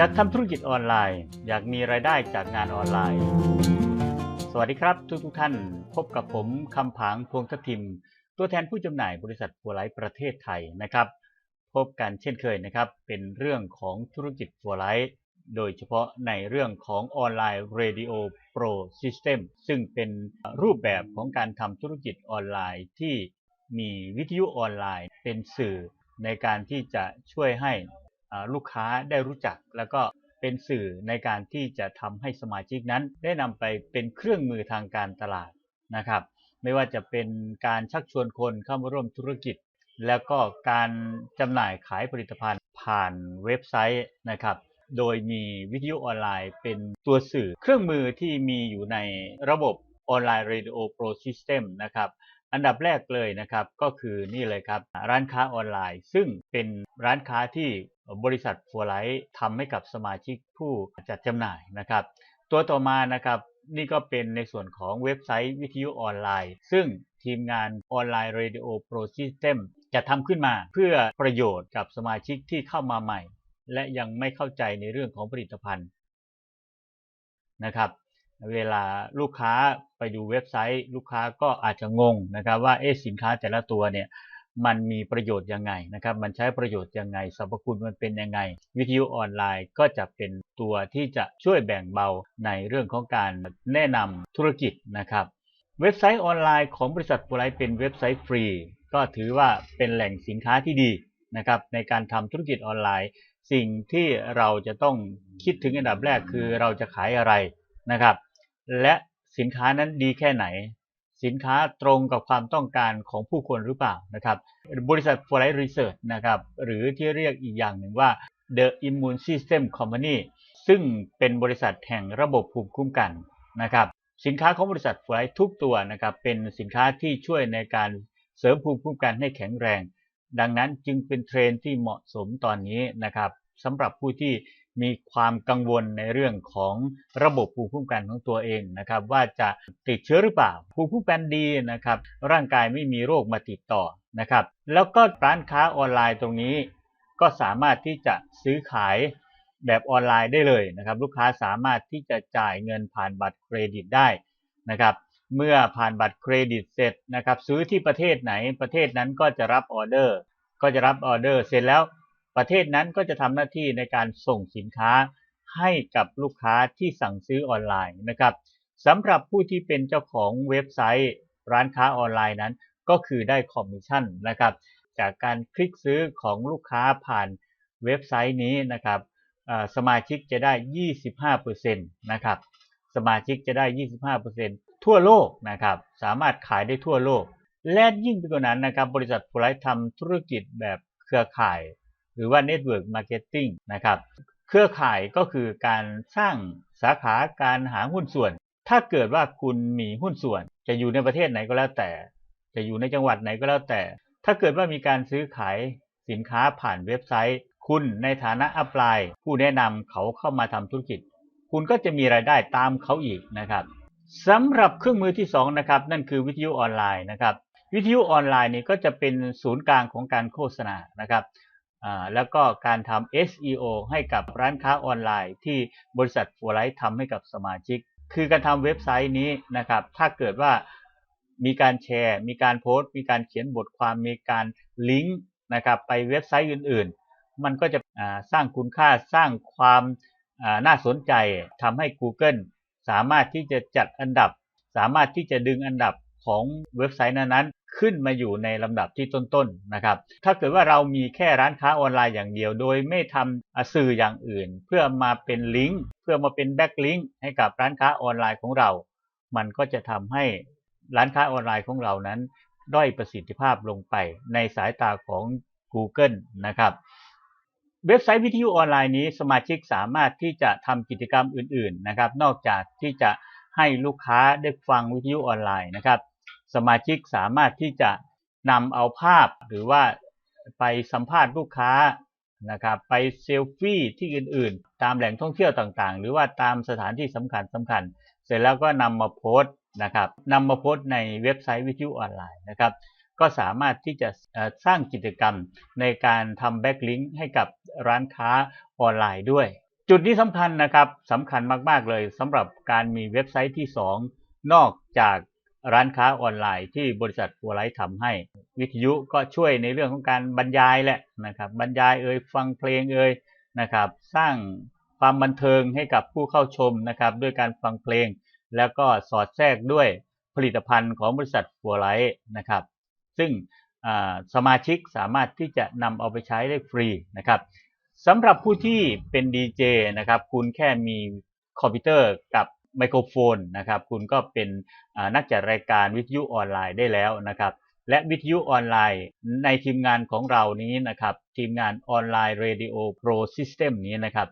อยากทำธุรกิจออนไลน์ อยากมีรายได้จากงานออนไลน์ สวัสดีครับทุกทุกท่าน พบกับผมคำผางพวงทัพทิม ตัวแทนผู้จำหน่ายบริษัทฟัวไลท์ประเทศไทยนะครับ พบกันเช่นเคยนะครับ เป็นเรื่องของธุรกิจฟัวไลท์โดยเฉพาะในเรื่องของออนไลน์ Radio Pro System ซึ่งเป็นรูปแบบของการทำธุรกิจออนไลน์ที่มีวิทยุออนไลน์เป็นสื่อในการที่จะช่วยให้ ลูกค้าได้รู้จัก แล้วก็เป็นสื่อในการที่จะทำให้สมาชิกนั้น ได้นำไปเป็นเครื่องมือทางการตลาดนะครับ ไม่ว่าจะเป็นการชักชวนคนเข้ามาร่วมธุรกิจ แล้วก็การจำหน่ายขายผลิตภัณฑ์ผ่านเว็บไซต์นะครับโดยมีวิทยุออนไลน์เป็นตัวสื่อเครื่องมือที่มีอยู่ในระบบออนไลน์ Radio Pro System นะครับ อันดับแรกเลยนะครับก็คือนี่เลยครับร้านค้าออนไลน์ ซึ่งเป็นร้านค้าที่บริษัทฟัวไลท์ทำให้กับสมาชิกผู้จัดจำหน่ายนะครับ ตัวต่อมานะครับนี่ก็เป็นในส่วนของเว็บไซต์วิทยุออนไลน์ ซึ่งทีมงานออนไลน์ Radio Pro System จะทำขึ้นมาเพื่อประโยชน์กับสมาชิกที่เข้ามาใหม่ และยังไม่เข้าใจในเรื่องของผลิตภัณฑ์นะครับ เวลาลูกค้าไปดูเว็บไซต์ ลูกค้าก็อาจจะงงนะครับว่าเอ๊สินค้าแต่ละตัวเนี่ยมันมีประโยชน์ยังไงนะครับ มันใช้ประโยชน์ยังไงสรรพคุณมันเป็นยังไง วิทยุออนไลน์ก็จะเป็นตัวที่จะช่วยแบ่งเบาในเรื่องของการแนะนำธุรกิจนะครับ เว็บไซต์ออนไลน์ของบริษัทปรไลท์เป็นเว็บไซต์ฟรี ก็ถือว่าเป็นแหล่งสินค้าที่ดีนะครับในการทำธุรกิจออนไลน์ สิ่งที่เราจะต้องคิดถึงอันดับแรกคือเราจะขายอะไรนะครับ และสินค้านั้นดีแค่ไหน สินค้าตรงกับความต้องการของผู้คนหรือเปล่านะครับ บริษัท f o r i g h t Research นะครับ หรือที่เรียกอีกอย่างหนึ่งว่า The Immune System Company ซึ่งเป็นบริษัทแห่งระบบภูมิคุ้มกันนะครับ สินค้าของบริษัท f o r i g h t ทุกตัวนะครับ เป็นสินค้าที่ช่วยในการเสริมภูมิคุ้มกันให้แข็งแรง ดังนั้นจึงเป็นเทรนที่เหมาะสมตอนนี้นะครับสำหรับผู้ที่ มีความกังวลในเรื่องของระบบภูมิคุ้มกันของตัวเองนะครับว่าจะติดเชื้อหรือเปล่าภูมิคุ้มกันดีนะครับร่างกายไม่มีโรคมาติดต่อนะครับแล้วก็ร้านค้าออนไลน์ตรงนี้ ก็สามารถที่จะซื้อขายแบบออนไลน์ได้เลยนะครับลูกค้าสามารถที่จะจ่ายเงินผ่านบัตรเครดิตได้นะครับเมื่อผ่านบัตรเครดิตเสร็จนะครับซื้อที่ประเทศไหนประเทศนั้นก็จะรับออเดอร์ ก็จะรับออเดอร์เสร็จแล้ว ประเทศนั้นก็จะทำหน้าที่ในการส่งสินค้าให้กับลูกค้าที่สั่งซื้อออนไลน์นะครับสำหรับผู้ที่เป็นเจ้าของเว็บไซต์ ร้านค้าออนไลน์นั้น ก็คือได้คอมมิชชั่นนะครับจากการคลิกซื้อของลูกค้าผ่านเว็บไซต์นี้นะครับสมาชิกจะได้ 25%นะครับสมาชิกจะได้ 25%ทั่วโลกนะครับสามารถขายได้ทั่วโลก และยิ่งไปกว่านั้นนะครับบริษัทโพลไทำธุรกิจแบบเครือข่าย หรือว่า Network Marketing นะครับ เครือข่ายก็คือการสร้างสาขาการหาหุ้นส่วน ถ้าเกิดว่าคุณมีหุ้นส่วน จะอยู่ในประเทศไหนก็แล้วแต่ จะอยู่ในจังหวัดไหนก็แล้วแต่ ถ้าเกิดว่ามีการซื้อขายสินค้าผ่านเว็บไซต์ คุณในฐานะอัพไลน์ผู้แนะนำเขาเข้ามาทำธุรกิจ คุณก็จะมีรายได้ตามเขาอีกนะครับสำหรับเครื่องมือที่2นะครับนั่นคือวิทยุออนไลน์นะครับวิทยุออนไลน์นี่ก็จะเป็นศูนย์กลางของการโฆษณานะครับ แล้วก็การทำ SEO ให้กับร้านค้าออนไลน์ที่บริษัทฟัวไลท์ทำให้กับสมาชิก คือการทำเว็บไซต์นี้นะครับ ถ้าเกิดว่ามีการแชร์ มีการโพสต์ มีการเขียนบทความ มีการลิงก์นะครับไปเว็บไซต์อื่น ๆ มันก็จะสร้างคุณค่าสร้างความน่าสนใจทำให้ Google สามารถที่จะจัดอันดับ สามารถที่จะดึงอันดับ ของเว็บไซต์นั้นๆ ขึ้นมาอยู่ในลำดับที่ต้นๆนะครับ ถ้าเกิดว่าเรามีแค่ร้านค้าออนไลน์อย่างเดียว โดยไม่ทำสื่ออย่างอื่น เพื่อมาเป็นลิงก์เพื่อมาเป็นแบ็กลิงก์ให้กับร้านค้าออนไลน์ของเรา มันก็จะทำให้ร้านค้าออนไลน์ของเรานั้น ด้อยประสิทธิภาพลงไปในสายตาของ Google นะครับเว็บไซต์วิทยุออนไลน์นี้สมาชิกสามารถที่จะทำกิจกรรมอื่น ๆ นะครับ นอกจากที่จะให้ลูกค้าได้ฟังวิทยุออนไลน์นะครับ สมาชิกสามารถที่จะนำเอาภาพหรือว่าไปสัมภาษณ์ลูกค้านะครับไปเซลฟี่ที่อื่นๆ ตามแหล่งท่องเที่ยวต่างๆ หรือว่าตามสถานที่สำคัญสำคัญ เสร็จแล้วก็นำมาโพสต์นะครับนำมาโพสต์ในเว็บไซต์วิทยุออนไลน์นะครับก็สามารถที่จะสร้างกิจกรรมในการทำแบ็กลิงก์ให้กับร้านค้าออนไลน์ด้วย จุดนี้สำคัญนะครับสำคัญมากๆเลยสำหรับการมีเว็บไซต์ที่ 2 นอกจาก ร้านค้าออนไลน์ที่บริษัทฟัวไลท์ทำให้ วิทยุก็ช่วยในเรื่องของการบรรยายแหละนะครับบรรยายเอ่ยฟังเพลงเอ่ยนะครับสร้างความบันเทิงให้กับผู้เข้าชมนะครับด้วยการฟังเพลง แล้วก็สอดแทรกด้วยผลิตภัณฑ์ของบริษัทฟัวไลท์นะครับซึ่งสมาชิกสามารถที่จะนำเอาไปใช้ได้ฟรีนะครับสำหรับผู้ที่เป็นดีเจนะครับคุณแค่มีคอมพิวเตอร์กับ ไมโครโฟนนะครับคุณก็เป็นนักจัดรายการวิทยุออนไลน์ได้แล้วนะครับและวิทยุออนไลน์ในทีมงานของเรานี้นะครับทีมงานออนไลน์ Radio Pro System นี้นะครับ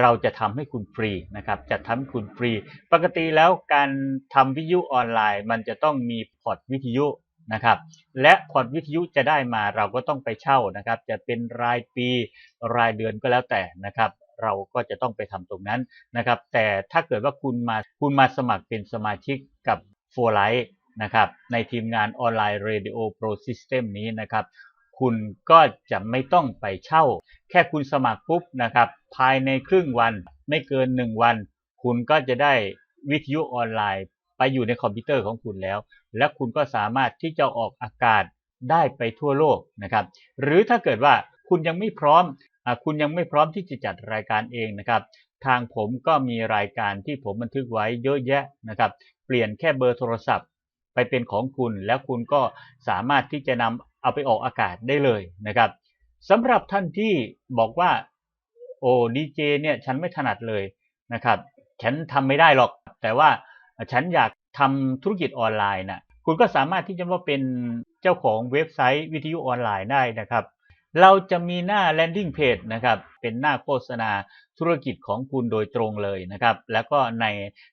เราจะทำให้คุณฟรีนะครับจะทำให้คุณฟรี ปกติแล้วการทำวิทยุออนไลน์ มันจะต้องมีพอร์ตวิทยุนะครับและพอร์ตวิทยุจะได้มาเราก็ต้องไปเช่านะครับจะเป็นรายปีรายเดือนก็แล้วแต่นะครับ เราก็จะต้องไปทำตรงนั้นนะครับ แต่ถ้าเกิดว่าคุณมาคุณมาสมัครเป็นสมาชิกกับ f o r l i g h t นะครับ ในทีมงานออนไลน์ Radio Pro System นี้นะครับคุณก็จะไม่ต้องไปเช่า แค่คุณสมัครปุ๊บนะครับ ภายในครึ่งวันไม่เกิน 1 วัน คุณก็จะได้วิทยุออนไลน์ ไปอยู่ในคอมพิวเตอร์ของคุณแล้ว และคุณก็สามารถที่จะออกอากาศได้ไปทั่วโลกนะครับ หรือถ้าเกิดว่าคุณยังไม่พร้อม อาคุณยังไม่พร้อมที่จะจัดรายการเองนะครับ ทางผมก็มีรายการที่ผมบันทึกไว้เยอะแยะนะครับ เปลี่ยนแค่เบอร์โทรศัพท์ ไปเป็นของคุณแล้วคุณก็สามารถที่จะนำเอาไปออกอากาศได้เลยนะครับสำหรับท่านที่บอกว่าโอ้ดีเจเนี่ยฉันไม่ถนัดเลยนะครับ ฉันทำไม่ได้หรอก แต่ว่าฉันอยากทำธุรกิจออนไลน์นะคุณก็สามารถที่จะมาเป็นเจ้าของเว็บไซต์วิทยุออนไลน์ได้นะครับ เราจะมีหน้า landing page นะครับ เป็นหน้าโฆษณาธุรกิจของคุณโดยตรงเลยนะครับ แล้วก็ใน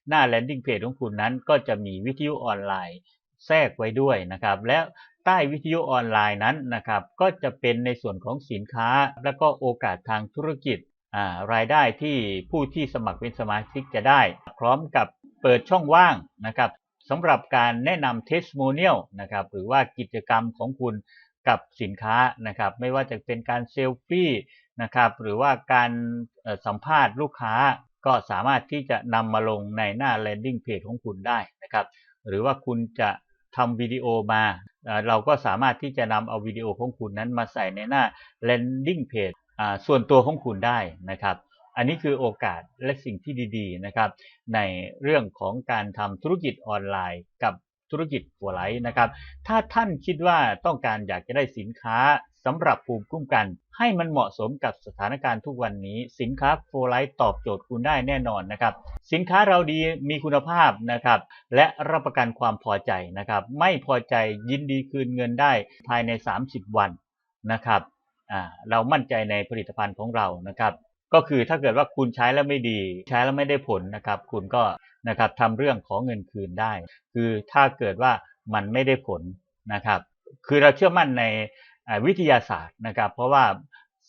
หน้า landing page ของคุณนั้น ก็จะมีวิทยุออนไลน์แทรกไว้ด้วยนะครับ และใต้วิทยุออนไลน์นั้นนะครับ ก็จะเป็นในส่วนของสินค้า และก็โอกาสทางธุรกิจรายได้ที่ผู้ที่สมัครเป็นสมาชิกจะได้ พร้อมกับเปิดช่องว่างนะครับสำหรับการแนะนำ testimonial นะครับหรือว่ากิจกรรมของคุณ กับสินค้านะครับไม่ว่าจะเป็นการเซลฟี่นะครับหรือว่าการสัมภาษณ์ลูกค้าก็สามารถที่จะนำมาลงในหน้า landing page ของคุณได้นะครับหรือว่าคุณจะทำวิดีโอมาเราก็สามารถที่จะนำเอาวิดีโอของคุณนั้นมาใส่ในหน้า landing page ส่วนตัวของคุณได้นะครับ อันนี้คือโอกาสและสิ่งที่ดีๆนะครับในเรื่องของการทำธุรกิจออนไลน์กับ ธุรกิจหัวไหลนะครับ ถ้าท่านคิดว่าต้องการอยากจะได้สินค้าสำหรับภูมิคุ้มกัน ให้มันเหมาะสมกับสถานการณ์ทุกวันนี้ สินค้าโฟไลท์ตอบโจทย์คุณได้แน่นอนนะครับ สินค้าเราดีมีคุณภาพนะครับ และรับประกันความพอใจนะครับ ไม่พอใจยินดีคืนเงินได้ภายใน 30 วันนะครับเรามั่นใจในผลิตภัณฑ์ของเรานะครับ ก็คือถ้าเกิดว่าคุณใช้แล้วไม่ดี ใช้แล้วไม่ได้ผลนะครับ คุณก็นะครับทำเรื่องของเงินคืนได้ คือถ้าเกิดว่ามันไม่ได้ผลนะครับ คือเราเชื่อมั่นในวิทยาศาสตร์นะครับ เพราะว่า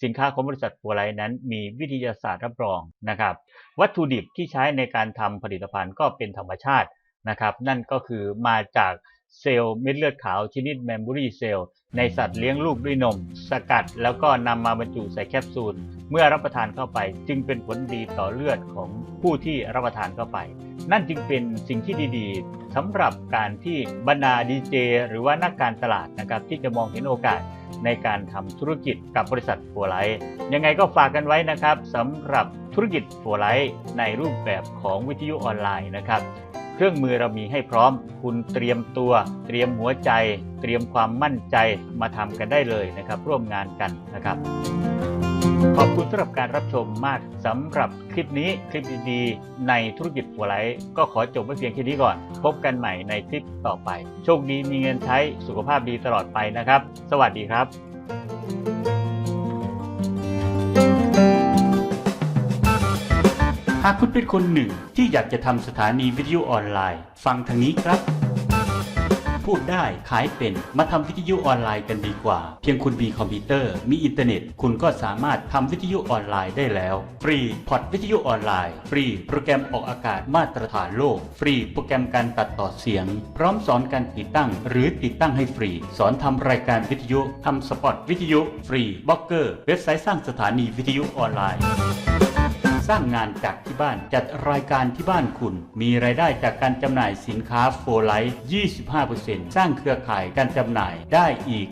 สินค้าของบริษัทปัวไลนั้นมีวิทยาศาสตร์รับรองนะครับ วัตถุดิบที่ใช้ในการทำผลิตภัณฑ์ก็เป็นธรรมชาตินะครับ นั่นก็คือมาจาก เซลล์เม็ดเลือดขาวชนิดแมมโบรีเซลล์ในสัตว์เลี้ยงลูกด้วยนม สกัดแล้วก็นำมาบรรจุใส่แคปซูล เมื่อรับประทานเข้าไป จึงเป็นผลดีต่อเลือดของผู้ที่รับประทานเข้าไป นั่นจึงเป็นสิ่งที่ดีๆสำหรับการที่บรรดาดีเจหรือว่านักการตลาดนะครับที่จะมองเห็นโอกาสในการทำธุรกิจกับบริษัทโฟไลท์ยังไงก็ฝากกันไว้นะครับสำหรับธุรกิจโฟไลท์ในรูปแบบของวิทยุออนไลน์นะครับ เครื่องมือเรามีให้พร้อม คุณเตรียมตัว เตรียมหัวใจ เตรียมความมั่นใจมาทำกันได้เลยนะครับ ร่วมงานกันนะครับ ขอบคุณสำหรับการรับชมมากสำหรับคลิปนี้คลิปดีๆ ในธุรกิจหัวไหลก็ขอจบไว้เพียงแค่นี้ก่อน พบกันใหม่ในคลิปต่อไป โชคดีมีเงินใช้สุขภาพดีตลอดไปนะครับ สวัสดีครับ หากคุณเป็นคนหนึ่งที่อยากจะทำสถานีวิทยุออนไลน์ ฟังทางนี้ครับ พูดได้ขายเป็นมาทำวิทยุออนไลน์กันดีกว่า เพียงคุณมีคอมพิวเตอร์ มีอินเทอร์เน็ต คุณก็สามารถทำวิทยุออนไลน์ได้แล้ว ฟรีพอร์ตวิทยุออนไลน์ ฟรีโปรแกรมออกอากาศมาตรฐานโลก ฟรีโปรแกรมการตัดต่อเสียง พร้อมสอนการติดตั้ง หรือติดตั้งให้ฟรี สอนทำรายการวิทยุทำสปอตวิทยุ ฟรีบล็อกเกอร์ เว็บไซต์สร้างสถานีวิทยุออนไลน์ สร้างงานจากที่บ้าน จัดรายการที่บ้านคุณ มีรายได้จากการจำหน่ายสินค้าโฟไลท์25%สร้างเครือข่ายการจำหน่ายได้อีก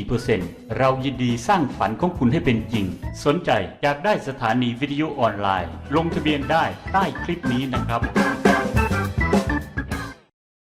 64%เรายินดีสร้างฝันของคุณให้เป็นจริง สนใจอยากได้สถานีวิทยุออนไลน์ ลงทะเบียนได้ใต้คลิปนี้นะครับ